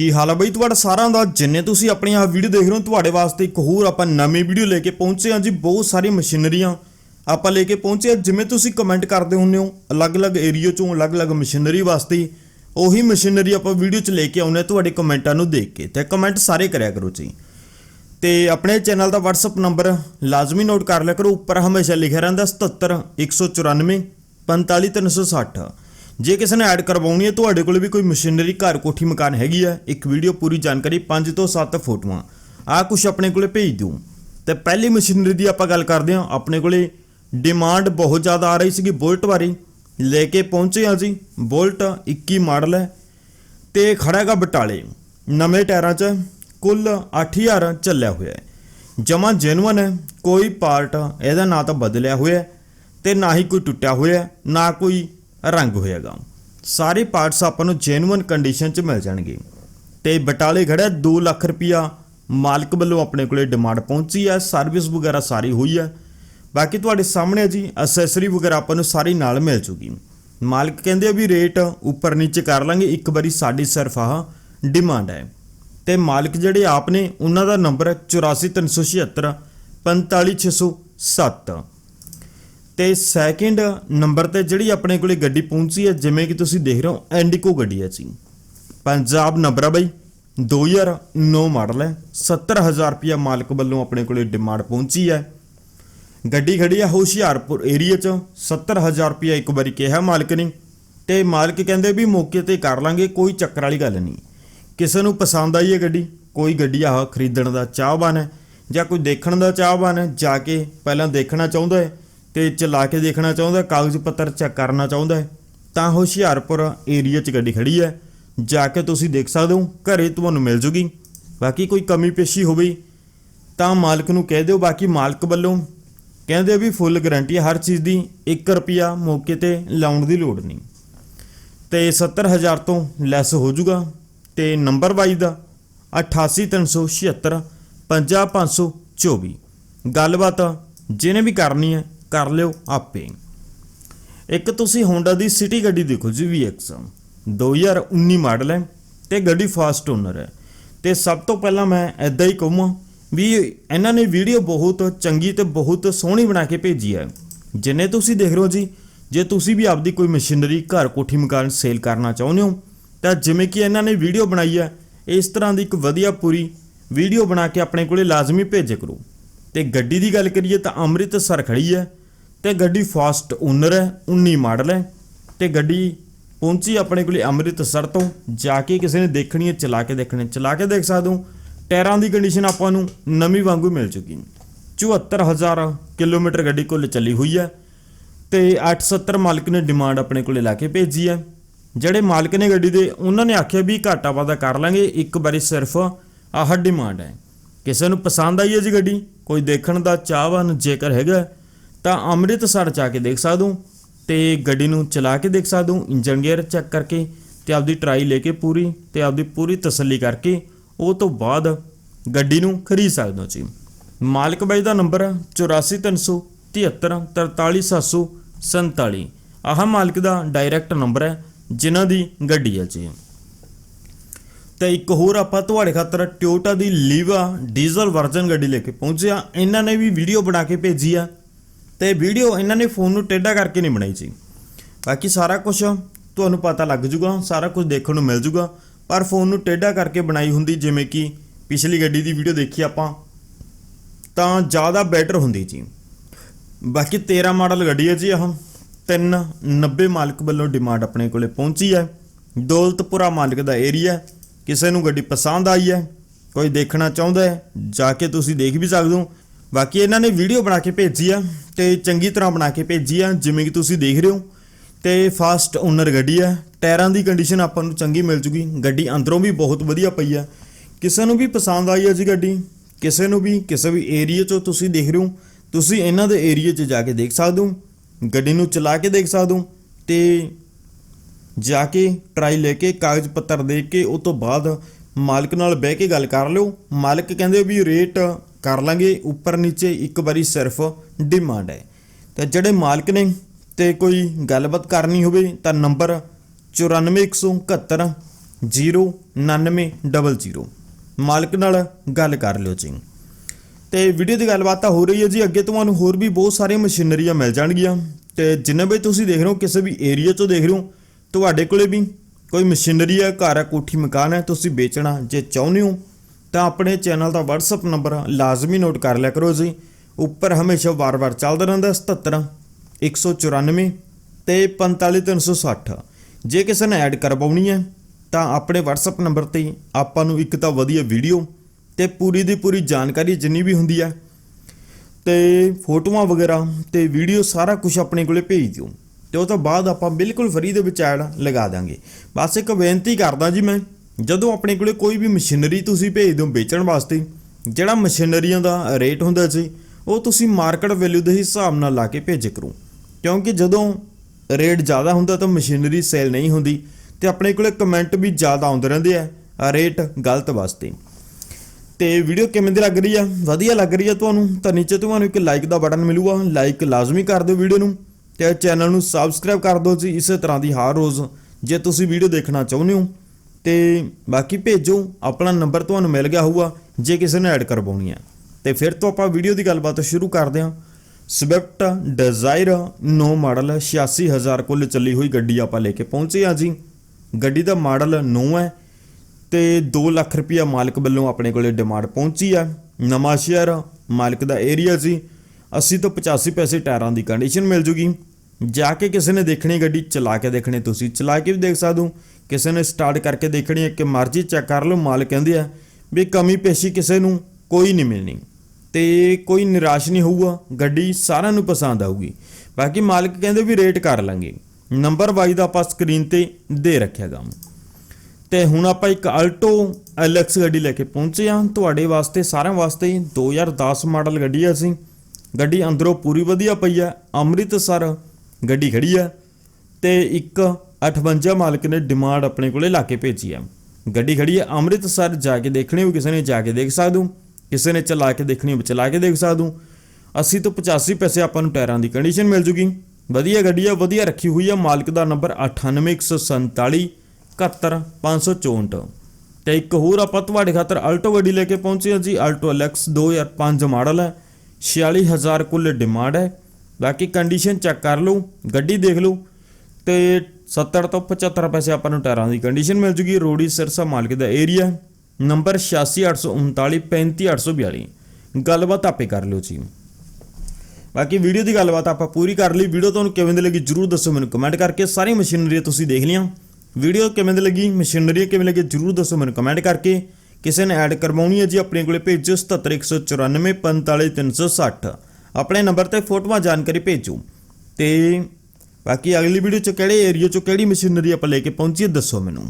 ਕੀ ਹਾਲ ਹੈ ਬਈ, ਤੁਹਾਡਾ ਸਾਰਿਆਂ ਦਾ ਜਿੰਨੇ ਤੁਸੀਂ ਆਪਣੀ ਆਹ ਵੀਡੀਓ ਦੇਖ ਰਹੇ ਹੋ, ਤੁਹਾਡੇ ਵਾਸਤੇ ਇੱਕ ਹੋਰ ਆਪਾਂ ਨਵੀਂ ਵੀਡੀਓ ਲੈ ਕੇ ਪਹੁੰਚੇ ਹਾਂ ਜੀ। ਬਹੁਤ ਸਾਰੀ ਮਸ਼ੀਨਰੀਆਂ ਆਪਾਂ ਲੈ ਕੇ ਪਹੁੰਚੇ ਹਾਂ। ਜਿਵੇਂ ਤੁਸੀਂ ਕਮੈਂਟ ਕਰਦੇ ਹੁੰਦੇ ਹੋ, ਅਲੱਗ-ਅਲੱਗ ਏਰੀਆ ਚੋਂ ਅਲੱਗ-ਅਲੱਗ ਮਸ਼ੀਨਰੀ ਵਾਸਤੇ ਉਹੀ ਮਸ਼ੀਨਰੀ ਆਪਾਂ ਵੀਡੀਓ 'ਚ ਲੈ ਕੇ ਆਉਂਦੇ ਹਾਂ ਤੁਹਾਡੇ ਕਮੈਂਟਾਂ ਨੂੰ ਦੇਖ ਕੇ। ਤੇ ਕਮੈਂਟ ਸਾਰੇ ਕਰਿਆ ਕਰੋ ਜੀ। ਤੇ ਆਪਣੇ ਚੈਨਲ ਦਾ WhatsApp ਨੰਬਰ ਲਾਜ਼ਮੀ ਨੋਟ ਕਰ ਲਿਆ ਕਰੋ। ਉੱਪਰ ਹਮੇਸ਼ਾ ਲਿਖਿਆ ਰਹਿੰਦਾ 77 194 45360 ਜੇ ਕਿਸੇ ਨੇ ਐਡ ਕਰਵਾਉਣੀ ਹੈ, ਤੁਹਾਡੇ ਕੋਲ ਵੀ ਕੋਈ ਮਸ਼ੀਨਰੀ ਘਰ ਕੋਠੀ ਮਕਾਨ ਹੈਗੀ ਆ ਇੱਕ ਵੀਡੀਓ ਪੂਰੀ ਜਾਣਕਾਰੀ 5 ਤੋਂ 7 ਫੋਟੋਆਂ। ਆ ਕੁਝ ਆਪਣੇ ਕੋਲੇ ਭੇਜ ਦਿਓ ਤੇ ਪਹਿਲੀ ਮਸ਼ੀਨਰੀ ਦੀ ਆਪਾਂ ਗੱਲ ਕਰਦੇ ਹਾਂ, ਆਪਣੇ ਕੋਲੇ ਡਿਮਾਂਡ ਬਹੁਤ ਜ਼ਿਆਦਾ ਆ ਰਹੀ ਸੀਗੀ ਬੋਲਟ ਬਾਰੇ। ਲੈ ਕੇ ਪਹੁੰਚੇ ਹਾਂ ਜੀ, ਬੋਲਟ 21 ਮਾਡਲ ਹੈ ਤੇ ਖੜਾ ਹੈਗਾ ਬਟਾਲੇ। ਨਵੇਂ ਟਾਇਰਾਂ 'ਚ ਕੁੱਲ 8000 ਚੱਲਿਆ ਹੋਇਆ ਹੈ। ਜਮਾ ਜੈਨੂਅਨ ਹੈ, ਕੋਈ ਪਾਰਟ ਇਹਦਾ ਨਾ ਤਾਂ ਬਦਲਿਆ ਹੋਇਆ ਹੈ ਤੇ ਨਾ ਹੀ ਕੋਈ ਟੁੱਟਿਆ ਹੋਇਆ ਨਾ ਕੋਈ ਰੰਗ ਹੋਏਗਾ। ਸਾਰੇ ਪਾਰਟਸ ਆਪਾਂ ਨੂੰ ਜੈਨੂਅਨ ਕੰਡੀਸ਼ਨ 'ਚ ਮਿਲ ਜਾਣਗੇ। ਤੇ ਬਟਾਲੇ ਖੜਾ 2 ਲੱਖ ਰੁਪਿਆ ਮਾਲਕ ਵੱਲੋਂ ਆਪਣੇ ਕੋਲੇ ਡਿਮਾਂਡ ਪਹੁੰਚੀ ਹੈ ਸਰਵਿਸ ਵਗੈਰਾ ਸਾਰੀ ਹੋਈ ਹੈ। ਬਾਕੀ ਤੁਹਾਡੇ ਸਾਹਮਣੇ ਜੀ ਅਸੈਸਰੀ ਵਗੈਰਾ ਆਪਾਂ ਨੂੰ ਸਾਰੀ ਨਾਲ ਮਿਲ ਜੂਗੀ। ਮਾਲਕ ਕਹਿੰਦੇ ਆ ਵੀ ਰੇਟ ਉੱਪਰ ਨੀਚੇ ਕਰ ਲਾਂਗੇ, ਇੱਕ ਵਾਰੀ ਸਾਡੀ ਸਿਰਫ ਆਹ ਡਿਮਾਂਡ ਹੈ। ਤੇ ਮਾਲਕ ਜਿਹੜੇ ਆਪ ਨੇ, ਉਹਨਾਂ ਦਾ ਨੰਬਰ ਹੈ 84376 45607 ਤੇ ਸੈਕਿੰਡ ਨੰਬਰ ਤੇ ਜਿਹੜੀ ਆਪਣੇ ਕੋਲੇ ਗੱਡੀ ਪਹੁੰਚੀ ਹੈ, ਜਿਵੇਂ ਕਿ ਤੁਸੀਂ ਦੇਖ ਰਹੇ ਹੋ ਐਂਡਿਕੋ ਗੱਡੀ ਹੈ ਜੀ। ਪੰਜਾਬ ਨੰਬਰ ਆ ਬਈ 2009 ਮਾਡਲ ਹੈ 70000 ਰੁਪਇਆ ਮਾਲਕ ਵੱਲੋਂ ਆਪਣੇ ਕੋਲੇ ਡਿਮਾਂਡ ਪਹੁੰਚੀ ਹੈ। ਗੱਡੀ ਖੜੀ ਆ ਹੁਸ਼ਿਆਰਪੁਰ ਏਰੀਆ ਚ 70000 ਰੁਪਇਆ ਇੱਕ ਵਾਰੀ ਕਿਹਾ ਮਾਲਕ ਨੇ। ਤੇ ਮਾਲਕ ਕਹਿੰਦੇ ਵੀ ਮੌਕੇ ਤੇ ਕਰ ਲਾਂਗੇ, ਕੋਈ ਚੱਕਰ ਵਾਲੀ ਗੱਲ ਨਹੀਂ। ਕਿਸੇ ਨੂੰ ਪਸੰਦ ਆਈ ਹੈ ਗੱਡੀ, ਕੋਈ ਗੱਡੀ ਆਹ ਖਰੀਦਣ ਦਾ ਚਾਹਵਾਨ ਹੈ ਜਾਂ ਕੋਈ ਦੇਖਣ ਦਾ ਚਾਹਵਾਨ ਹੈ, ਜਾ ਕੇ ਪਹਿਲਾਂ ਦੇਖਣਾ ਚਾਹੁੰਦਾ ਹੈ। ਤੇ ਚਲਾ ਕੇ ਦੇਖਣਾ ਚਾਹੁੰਦਾ, ਕਾਗਜ਼ ਪੱਤਰ ਚੈੱਕ ਕਰਨਾ ਚਾਹੁੰਦਾ ਹੈ, ਤਾਂ ਹੁਸ਼ਿਆਰਪੁਰ ਏਰੀਆ 'ਚ ਗੱਡੀ ਖੜੀ ਹੈ। ਜਾ ਕੇ ਤੁਸੀਂ ਦੇਖ ਸਕਦੇ ਹੋ, ਘਰੇ ਤੁਹਾਨੂੰ ਮਿਲ ਜੂਗੀ। ਬਾਕੀ ਕੋਈ ਕਮੀ ਪੇਸ਼ੀ ਹੋਵੇ, ਤਾਂ ਮਾਲਕ ਨੂੰ ਕਹਿ ਦਿਓ। ਬਾਕੀ ਮਾਲਕ ਵੱਲੋਂ ਕਹਿੰਦੇ ਆ ਵੀ ਫੁੱਲ ਗਾਰੰਟੀ ਹਰ ਚੀਜ਼ ਦੀ 1 ਰੁਪਿਆ ਮੌਕੇ ਤੇ ਲਾਉਣ ਦੀ ਲੋੜ ਨਹੀਂ। ਤੇ 70000 ਤੋਂ ਲੈਸ ਹੋ ਜਾਊਗਾ ਤੇ ਨੰਬਰ 22 ਦਾ 88376 50524 ਗੱਲਬਾਤ ਜਿਹਨੇ ਵੀ ਕਰਨੀ ਹੈ ਕਰ ਲਿਓ ਆਪੇ। ਇੱਕ ਤੁਸੀਂ ਹੋਂਡਾ ਦੀ ਸਿਟੀ ਗੱਡੀ ਦੇਖੋ ਜੀ VX 2019 ਮਾਡਲ ਹੈ ਤੇ ਗੱਡੀ ਫਾਸਟ ਓਨਰ ਹੈ। ਤੇ ਸਭ ਤੋਂ ਪਹਿਲਾਂ ਮੈਂ ਐਦਾਂ ਹੀ ਕਹੂੰ ਵੀ ਇਹਨਾਂ ਨੇ ਵੀਡੀਓ ਬਹੁਤ ਚੰਗੀ ਤੇ ਬਹੁਤ ਸੋਹਣੀ ਬਣਾ ਕੇ ਭੇਜੀ ਹੈ। ਜਿੰਨੇ ਤੁਸੀਂ ਦੇਖ ਰਹੇ ਹੋ ਜੀ, ਜੇ ਤੁਸੀਂ ਵੀ ਆਪਦੀ ਕੋਈ ਮਸ਼ੀਨਰੀ, ਘਰ ਕੋਠੀ ਮਕਾਨ ਸੇਲ ਕਰਨਾ ਚਾਹੁੰਦੇ ਹੋ, ਤਾਂ ਜਿਵੇਂ ਕਿ ਇਹਨਾਂ ਨੇ ਵੀਡੀਓ ਬਣਾਈ ਹੈ, ਇਸ ਤਰ੍ਹਾਂ ਦੀ ਇੱਕ ਵਧੀਆ ਪੂਰੀ ਵੀਡੀਓ ਬਣਾ ਕੇ ਆਪਣੇ ਕੋਲੇ ਲਾਜ਼ਮੀ ਭੇਜੇ ਕਰੋ। ਤੇ ਗੱਡੀ ਦੀ ਗੱਲ ਕਰੀਏ ਤਾਂ ਅੰਮ੍ਰਿਤਸਰ ਖੜੀ ਹੈ। ਤੇ ਗੱਡੀ ਫਾਸਟ ਓਨਰ ਹੈ 19 ਮਾਡਲ ਹੈ ਤੇ ਗੱਡੀ ਪਹੁੰਚੀ ਆਪਣੇ ਕੋਲੇ ਅੰਮ੍ਰਿਤਸਰ ਤੋਂ, ਜਾ ਕੇ ਕਿਸੇ ਨੇ ਦੇਖਣੀ ਹੈ, ਚਲਾ ਕੇ ਦੇਖਣੀ ਚਲਾ ਕੇ ਦੇਖ ਸਕਦੇ ਹੋ, ਟਾਇਰਾਂ ਦੀ ਕੰਡੀਸ਼ਨ ਆਪਾਂ ਨੂੰ ਨਵੀਂ ਵਾਂਗੂ ਮਿਲ ਚੁੱਕੀ 74000 ਕਿਲੋਮੀਟਰ ਗੱਡੀ ਕੋਲ ਚੱਲੀ ਹੋਈ ਹੈ ਤੇ 870 ਮਾਲਕ ਨੇ ਡਿਮਾਂਡ ਆਪਣੇ ਕੋਲੇ ਲਾ ਕੇ ਭੇਜੀ ਹੈ। ਜਿਹੜੇ ਮਾਲਕ ਨੇ ਗੱਡੀ ਦੇ, ਉਹਨਾਂ ਨੇ ਆਖਿਆ ਵੀ ਘਾਟਾ ਵਾਧਾ ਕਰ ਲਾਂਗੇ, ਇੱਕ ਵਾਰੀ ਸਿਰਫ ਆਹ ਡਿਮਾਂਡ ਹੈ। ਕਿਸੇ ਨੂੰ ਪਸੰਦ ਆਈ ਹੈ ਜੀ ਗੱਡੀ, ਕੋਈ ਦੇਖਣ ਦਾ ਚਾਹਵਾਨ ਜੇਕਰ ਹੈਗਾ ਤਾਂ ਅੰਮ੍ਰਿਤਸਰ ਜਾ ਕੇ ਦੇਖ ਸਕਦੇ ਹੋ ਤੇ ਗੱਡੀ ਨੂੰ ਚਲਾ ਕੇ ਦੇਖ ਸਕਦੇ ਹੋ ਇੰਜਨ ਗੇਅਰ ਚੈੱਕ ਕਰਕੇ ਤੇ ਆਪਦੀ ਟਰਾਈ ਲੈ ਕੇ ਪੂਰੀ ਤੇ ਆਪਦੀ ਪੂਰੀ ਤਸੱਲੀ ਕਰਕੇ ਉਹ ਤੋਂ ਬਾਅਦ ਗੱਡੀ ਨੂੰ ਖਰੀਦ ਸਕਦੇ ਹੋ ਜੀ। ਮਾਲਕ ਬਾਈ ਦਾ ਨੰਬਰ ਹੈ 8437 43747 ਆਹ ਮਾਲਕ ਦਾ ਡਾਇਰੈਕਟ ਨੰਬਰ ਹੈ, ਜਿਨ੍ਹਾਂ ਦੀ ਗੱਡੀ ਹੈ ਜੀ। ਤੇ ਇੱਕ ਹੋਰ ਆਪਾਂ ਤੁਹਾਡੇ ਖਾਤਰ ਟੋਯੋਟਾ ਦੀ ਲੀਵਾ ਡੀਜ਼ਲ ਵਰਜ਼ਨ ਗੱਡੀ ਲੈ ਕੇ ਪਹੁੰਚਿਆ ਇਹਨਾਂ ਨੇ ਵੀ ਵੀਡੀਓ ਬਣਾ ਕੇ ਭੇਜੀ ਆ। ਤੇ ਵੀਡੀਓ ਇਹਨਾਂ ਨੇ ਫੋਨ ਨੂੰ ਟੇਢਾ ਕਰਕੇ ਨਹੀਂ ਬਣਾਈ ਸੀ। ਬਾਕੀ ਸਾਰਾ ਕੁਝ ਤੁਹਾਨੂੰ ਪਤਾ ਲੱਗ ਜੂਗਾ, ਸਾਰਾ ਕੁਝ ਦੇਖਣ ਨੂੰ ਮਿਲ ਜੂਗਾ, ਪਰ ਫੋਨ ਨੂੰ ਟੇਢਾ ਕਰਕੇ ਬਣਾਈ ਹੁੰਦੀ ਜਿਵੇਂ ਕਿ ਪਿਛਲੀ ਗੱਡੀ ਦੀ ਵੀਡੀਓ ਦੇਖੀ ਆਪਾਂ, ਤਾਂ ਜ਼ਿਆਦਾ ਬੈਟਰ ਹੁੰਦੀ ਜੀ ਬਾਕੀ 13 ਮਾਡਲ ਗੱਡੀ ਹੈ ਜੀ ਆਹ 390 ਮਾਲਕ ਵੱਲੋਂ ਡਿਮਾਂਡ ਆਪਣੇ ਕੋਲੇ ਪਹੁੰਚੀ ਹੈ। ਦੌਲਤਪੁਰਾ ਮਾਲਕ ਦਾ ਏਰੀਆ ਕਿਸੇ ਨੂੰ ਗੱਡੀ ਪਸੰਦ ਆਈ ਹੈ, ਕੋਈ ਦੇਖਣਾ ਚਾਹੁੰਦਾ ਹੈ, ਜਾ ਕੇ ਤੁਸੀਂ ਦੇਖ ਵੀ ਸਕਦੇ ਹੋ। ਬਾਕੀ ਇਹਨਾਂ ਨੇ ਵੀਡੀਓ ਬਣਾ ਕੇ ਭੇਜੀ ਆ ਤੇ ਚੰਗੀ ਤਰ੍ਹਾਂ ਬਣਾ ਕੇ ਭੇਜੀ ਆ, ਜਿਵੇਂ ਕਿ ਤੁਸੀਂ ਦੇਖ ਰਹੇ ਹੋ। ਤੇ ਫਾਸਟ ਓਨਰ ਗੱਡੀ ਆ, ਟਾਇਰਾਂ ਦੀ ਕੰਡੀਸ਼ਨ ਆਪਾਂ ਨੂੰ ਚੰਗੀ ਮਿਲ ਜੂਗੀ ਗੱਡੀ ਅੰਦਰੋਂ ਵੀ ਬਹੁਤ ਵਧੀਆ ਪਈ ਆ। ਕਿਸੇ ਨੂੰ ਵੀ ਪਸੰਦ ਆਈ ਹੈ ਜੀ ਗੱਡੀ, ਕਿਸੇ ਨੂੰ ਵੀ, ਕਿਸੇ ਵੀ ਏਰੀਆ 'ਚੋਂ ਤੁਸੀਂ ਦੇਖ ਰਹੇ ਹੋ, ਤੁਸੀਂ ਇਹਨਾਂ ਦੇ ਏਰੀਆ 'ਚ ਜਾ ਕੇ ਦੇਖ ਸਕਦੇ ਹੋ। ਗੱਡੀ ਨੂੰ ਚਲਾ ਕੇ ਦੇਖ ਸਕਦੇ ਹੋ ਤੇ ਜਾ ਕੇ ਟਰਾਈ ਲੈ ਕੇ ਕਾਗਜ਼ ਪੱਤਰ ਦੇ ਕੇ ਉਹ ਤੋਂ ਬਾਅਦ ਮਾਲਕ ਨਾਲ ਬਹਿ ਕੇ ਗੱਲ ਕਰ ਲਿਓ। ਮਾਲਕ ਕਹਿੰਦੇ ਵੀ ਰੇਟ ਕਰ ਲਾਂਗੇ। ਉੱਪਰ ਨੀਚੇ ਇੱਕ ਵਾਰੀ ਸਿਰਫ ਡਿਮਾਂਡ ਹੈ। ਤੇ ਜਿਹੜੇ ਮਾਲਕ ਨੇ ਤੇ ਕੋਈ ਗੱਲਬਾਤ ਕਰਨੀ ਹੋਵੇ ਤਾਂ ਨੰਬਰ 94171 09900 ਮਾਲਕ ਨਾਲ ਗੱਲ ਕਰ ਲਿਓ ਜੀ। ਤੇ ਵੀਡੀਓ ਦੀ ਗੱਲਬਾਤ ਤਾਂ ਹੋ ਰਹੀ ਹੈ ਜੀ। ਅੱਗੇ ਤੁਹਾਨੂੰ ਹੋਰ ਵੀ ਬਹੁਤ ਸਾਰੀਆਂ ਮਸ਼ੀਨਰੀਆਂ ਮਿਲ ਜਾਣਗੀਆਂ। ਤੇ ਜਿੰਨੇ ਵੀ ਤੁਸੀਂ ਦੇਖ ਰਹੇ ਹੋ, ਕਿਸੇ ਵੀ ਏਰੀਆ 'ਚੋਂ ਦੇਖ ਰਹੇ ਹੋ, ਤੁਹਾਡੇ ਕੋਲੇ ਵੀ ਕੋਈ ਮਸ਼ੀਨਰੀ ਹੈ, ਘਰ ਹੈ, ਕੋਠੀ, ਮਕਾਨ ਹੈ, ਤੁਸੀਂ ਵੇਚਣਾ ਜੇ ਚਾਹੁੰਦੇ ਹੋ ਤਾਂ ਆਪਣੇ ਚੈਨਲ ਦਾ WhatsApp ਨੰਬਰ ਲਾਜ਼ਮੀ ਨੋਟ ਕਰ ਲਿਆ ਕਰੋ ਜੀ। ਉੱਪਰ ਹਮੇਸ਼ਾ ਵਾਰ-ਵਾਰ ਚੱਲਦਾ ਰਹਿੰਦਾ 77 194 ਤੇ 45360 ਜੇ ਕਿਸੇ ਨੇ ਐਡ ਕਰਵਾਉਣੀ ਹੈ, ਤਾਂ ਆਪਣੇ WhatsApp ਨੰਬਰ ਤੇ ਆਪਾਂ ਨੂੰ ਇੱਕ ਤਾਂ ਵਧੀਆ ਵੀਡੀਓ ਤੇ ਪੂਰੀ ਦੀ ਪੂਰੀ ਜਾਣਕਾਰੀ ਜਿੰਨੀ ਵੀ ਹੁੰਦੀ ਹੈ ਤੇ ਫੋਟੋਆਂ ਵਗੈਰਾ ਤੇ ਵੀਡੀਓ ਸਾਰਾ ਕੁਝ ਆਪਣੇ ਕੋਲੇ ਭੇਜ ਦਿਓ। ਤੇ ਉਹ ਤੋਂ ਬਾਅਦ ਆਪਾਂ ਬਿਲਕੁਲ ਫਰੀ ਦੇ ਵਿੱਚ ਐਡ ਲਗਾ ਦਾਂਗੇ ਬਸ ਇੱਕ ਬੇਨਤੀ ਕਰਦਾ ਜੀ ਮੈਂ ਜਦੋਂ ਆਪਣੇ ਕੋਲੇ ਕੋਈ ਵੀ ਮਸ਼ੀਨਰੀ ਤੁਸੀਂ ਭੇਜ ਦਿਓ ਵੇਚਣ ਵਾਸਤੇ, ਜਿਹੜਾ ਮਸ਼ੀਨਰੀਆਂ ਦਾ ਰੇਟ ਹੁੰਦਾ ਸੀ, ਉਹ ਤੁਸੀਂ ਮਾਰਕੀਟ ਵੈਲਿਊ ਦੇ ਹਿਸਾਬ ਨਾਲ ਲਾ ਕੇ ਭੇਜੇ ਕਰੋ। ਕਿਉਂਕਿ ਜਦੋਂ ਰੇਟ ਜ਼ਿਆਦਾ ਹੁੰਦਾ ਤਾਂ ਮਸ਼ੀਨਰੀ ਸੇਲ ਨਹੀਂ ਹੁੰਦੀ ਤੇ ਆਪਣੇ ਕੋਲੇ ਕਮੈਂਟ ਵੀ ਜ਼ਿਆਦਾ ਆਉਂਦੇ ਰਹਿੰਦੇ ਆ ਰੇਟ ਗਲਤ ਵਾਸਤੇ। ਤੇ ਵੀਡੀਓ ਕਿਵੇਂ ਦੀ ਲੱਗ ਰਹੀ ਆ? ਵਧੀਆ ਲੱਗ ਰਹੀ ਆ ਤੁਹਾਨੂੰ? ਤਾਂ ਨੀਚੇ ਤੁਹਾਨੂੰ ਇੱਕ ਲਾਈਕ ਦਾ ਬਟਨ ਮਿਲੂਗਾ। ਲਾਈਕ ਲਾਜ਼ਮੀ ਕਰ ਦਿਓ ਵੀਡੀਓ ਨੂੰ ਤੇ ਚੈਨਲ ਨੂੰ ਸਬਸਕ੍ਰਾਈਬ ਕਰ ਦਿਓ ਜੀ। ਇਸੇ ਤਰ੍ਹਾਂ ਦੀ ਹਰ ਰੋਜ਼ ਜੇ ਤੁਸੀਂ ਵੀਡੀਓ ਦੇਖਣਾ ਚਾਹੁੰਦੇ ਹੋ ਤੇ ਬਾਕੀ ਭੇਜੋ, ਆਪਣਾ ਨੰਬਰ ਤੁਹਾਨੂੰ ਮਿਲ ਗਿਆ ਹੋਊਗਾ, ਜੇ ਕਿਸੇ ਨੇ ਐਡ ਕਰਵਾਉਣੀ ਹੈ ਤੇ ਫਿਰ ਤੋਂ ਆਪਾਂ ਵੀਡੀਓ ਦੀ ਗੱਲਬਾਤ ਸ਼ੁਰੂ ਕਰਦੇ ਹਾਂ। ਸਵਿਫਟ ਡਿਜ਼ਾਇਰ 9 ਮਾਡਲ 86000 ਕੁੱਲ ਚੱਲੀ ਹੋਈ ਗੱਡੀ ਆਪਾਂ ਲੈ ਕੇ ਪਹੁੰਚੇ ਆ ਜੀ। ਗੱਡੀ ਦਾ ਮਾਡਲ 9 ਹੈ ਤੇ 2 ਲੱਖ ਰੁਪਇਆ ਮਾਲਕ ਵੱਲੋਂ ਆਪਣੇ ਕੋਲੇ ਡਿਮਾਂਡ ਪਹੁੰਚੀ ਆ। ਨਵਾਂ ਸ਼ਹਿਰ, ਮਾਲਕ ਦਾ ਏਰੀਆ ਜੀ। 80 ਤੋਂ 85 ਪੈਸੇ ਟਾਇਰਾਂ ਦੀ ਕੰਡੀਸ਼ਨ ਮਿਲ ਜੂਗੀ। ਜਾ ਕੇ ਕਿਸੇ ਨੇ ਦੇਖਣੀ ਗੱਡੀ, ਚਲਾ ਕੇ ਦੇਖਣੀ ਤੁਸੀਂ ਚਲਾ ਕੇ ਵੀ ਦੇਖ ਸਕਦੇ ਹੋ। ਕਿਸੇ ਨੇ ਸਟਾਰਟ ਕਰਕੇ ਦੇਖਣੀ ਹੈ ਕਿ ਮਰਜ਼ੀ ਚੈੱਕ ਕਰ ਲਓ, ਮਾਲਕ ਕਹਿੰਦੇ ਆ ਵੀ ਕਮੀ ਪੇਸ਼ੀ ਕਿਸੇ ਨੂੰ ਕੋਈ ਨਹੀਂ ਮਿਲਣੀ। ਤੇ ਕੋਈ ਨਿਰਾਸ਼ ਨਹੀਂ ਹੋਊਗਾ, ਗੱਡੀ ਸਾਰਿਆਂ ਨੂੰ ਪਸੰਦ ਆਊਗੀ। ਬਾਕੀ ਮਾਲਕ ਕਹਿੰਦੇ ਵੀ ਰੇਟ ਕਰ ਲਾਂਗੇ। ਨੰਬਰ ਵਾਈਜ਼ ਦਾ ਆਪਾਂ ਸਕਰੀਨ ਤੇ ਦੇ ਰੱਖਿਆਗਾ ਤੇ ਹੁਣ ਆਪਾਂ ਇੱਕ ਅਲਟੋ ਐਲਐਕਸ ਗੱਡੀ ਲੈ ਕੇ ਪਹੁੰਚੇ ਹਾਂ। ਤੁਹਾਡੇ ਵਾਸਤੇ, ਸਾਰਿਆਂ ਵਾਸਤੇ ਹੀ 2010 ਮਾਡਲ ਗੱਡੀ ਹੈ ਅਸੀਂ। ਗੱਡੀ ਅੰਦਰੋਂ ਪੂਰੀ ਵਧੀਆ ਪਈ ਹੈ ਅੰਮ੍ਰਿਤਸਰ ਗੱਡੀ ਖੜੀ ਹੈ ਤੇ ਇੱਕ 58 ਮਾਲਕ ਨੇ ਡਿਮਾਂਡ ਆਪਣੇ ਕੋਲੇ ਲਾ ਕੇ ਭੇਜੀ ਹੈ ਗੱਡੀ ਖੜੀ ਹੈ ਅੰਮ੍ਰਿਤਸਰ ਜਾ ਕੇ ਦੇਖਣੀ ਹੋ ਕਿਸੇ ਨੇ ਜਾ ਕੇ ਦੇਖ ਸਕਦੇ, ਕਿਸੇ ਨੇ ਚਲਾ ਕੇ ਦੇਖਣੀ ਹੋ ਚਲਾ ਕੇ ਦੇਖ ਸਕਦੇ। ਹੋ 80 ਤੋਂ 85 ਪੈਸੇ ਆਪਾਂ ਨੂੰ ਟਾਇਰਾਂ ਦੀ ਕੰਡੀਸ਼ਨ ਮਿਲ ਜੂਗੀ। ਵਧੀਆ ਗੱਡੀ ਆ, ਵਧੀਆ ਰੱਖੀ ਹੋਈ ਆ, ਮਾਲਕ ਦਾ ਨੰਬਰ 98147 71564 ਤੇ ਇੱਕ ਹੋਰ ਆਪਾਂ ਤੁਹਾਡੇ ਖਾਤਰ ਆਲਟੋ ਗੱਡੀ ਲੈ ਕੇ ਪਹੁੰਚੇ ਹਾਂ ਜੀ ਆਲਟੋ ਐਲਐਕਸ 2005 ਮਾਡਲ ਹੈ 46000 ਕੁੱਲ ਡਿਮਾਂਡ ਹੈ ਬਾਕੀ ਕੰਡੀਸ਼ਨ ਚੈੱਕ ਕਰ ਲਓ ਗੱਡੀ ਦੇਖ ਲਓ ਤੇ 70 ਤੋਂ 75 ਪੈਸੇ ਆਪਾਂ ਨੂੰ ਟਾਇਰਾਂ ਦੀ ਕੰਡੀਸ਼ਨ ਮਿਲ ਜੂਗੀ। ਰੋੜੀ ਸਿਰਸਾ ਮਾਲਕ ਦਾ ਏਰੀਆ ਨੰਬਰ 8683935842 ਗੱਲਬਾਤ ਆਪੇ ਕਰ ਲਿਓ ਜੀ। ਬਾਕੀ ਵੀਡੀਓ ਦੀ ਗੱਲਬਾਤ ਆਪਾਂ ਪੂਰੀ ਕਰ ਲਈ। ਵੀਡੀਓ ਤੁਹਾਨੂੰ ਕਿਵੇਂ ਦੀ ਲੱਗੀ ਜਰੂਰ ਦੱਸੋ ਮੈਨੂੰ ਕਮੈਂਟ ਕਰਕੇ। ਸਾਰੀ ਮਸ਼ੀਨਰੀ ਤੁਸੀਂ ਦੇਖ ਲਿਆ ਵੀਡੀਓ ਕਿਵੇਂ ਦੀ ਲੱਗੀ, ਮਸ਼ੀਨਰੀ ਕਿਵੇਂ ਲੱਗੀ ਜਰੂਰ ਦੱਸੋ ਮੈਨੂੰ ਕਮੈਂਟ ਕਰਕੇ। ਕਿਸੇ ਨੇ ਐਡ ਕਰਵਾਉਣੀ ਹੈ ਜੀ, ਆਪਣੇ ਕੋਲੇ ਭੇਜੋ 7714945360 ਆਪਣੇ ਨੰਬਰ ਤੇ ਫੋਟੋਆਂ ਜਾਣਕਾਰੀ ਭੇਜੋ। ਤੇ ਬਾਕੀ ਅਗਲੀ ਵੀਡੀਓ ਚ ਕਿਹੜੇ ਏਰੀਆ ਚ ਕਿਹੜੀ ਮਸ਼ੀਨਰੀ ਆਪਾਂ ਲੈ ਕੇ ਪਹੁੰਚੀਏ, ਦੱਸੋ ਮੈਨੂੰ।